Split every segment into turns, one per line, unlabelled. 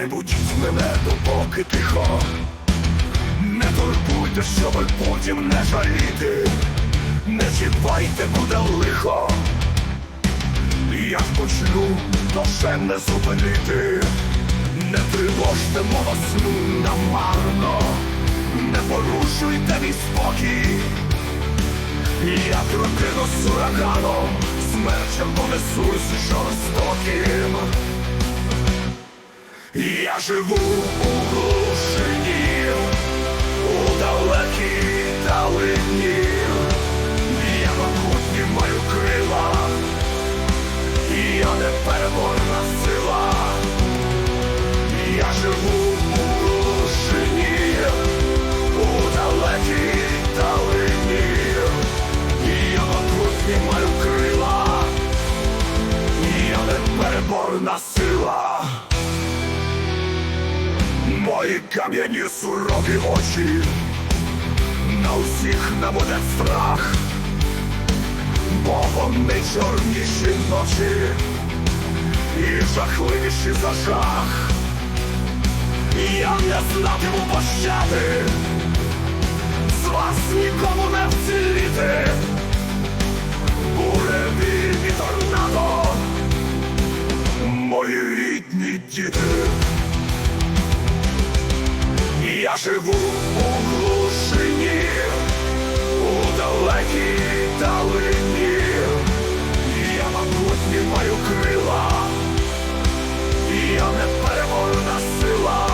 Не будіть мене, допоки тихо. Не турбуйте, щоб потім не жаліти. Не чіпайте, буде лихо. Як почну, то ще не зупинити. Не тривожте мого сну намарно. Не порушуйте мій спокій. Я прокинусь ураганом, смерчем понесусь жорстоким. Я живу у глушині, у далекій далині. Я могутні маю крила, я непереможна сила. Я живу у глушині, у далекій далині. Я могутні маю крила, я непереборна сила. Мої кам'яні сурові очі на усіх наводять страх, бо вони чорніші ночі і жахливіші за жах. Я не знатиму пощади, з вас нікому не вціліти. Буреві і торнадо, мої рідні діти. Живу у глушині, у далекій далині. Я могутні маю крила, я непереможна сила.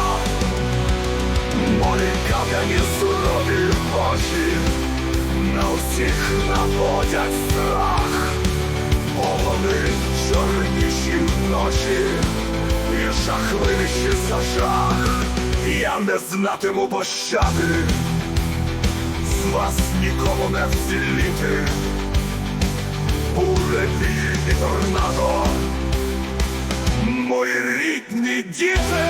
Мої кам'яні сурові очі на усіх наводять страх. Бо вони чорніші вночі і жахливіші за жах. Я не знатиму пощади, з вас нікому не вціліти. Буреві і торнадо, мої рідні діти.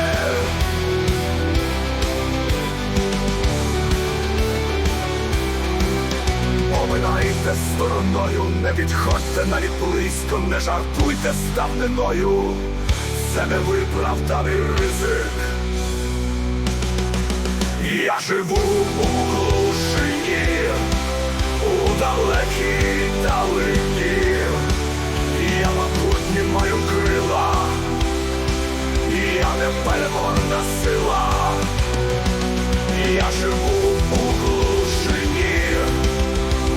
Поминайте стороною, не відходьте навіть близько, не жартуйте з давниною. Це не виправданий ризик. Я живу у глушині, у далекій далині. Я могутні маю крила, я непереможна сила. Я живу у глушині,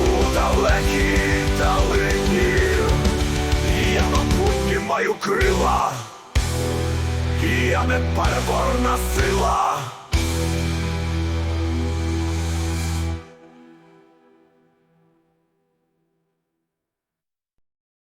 у далекій далині. Я могутні маю крила, я непереборна сила.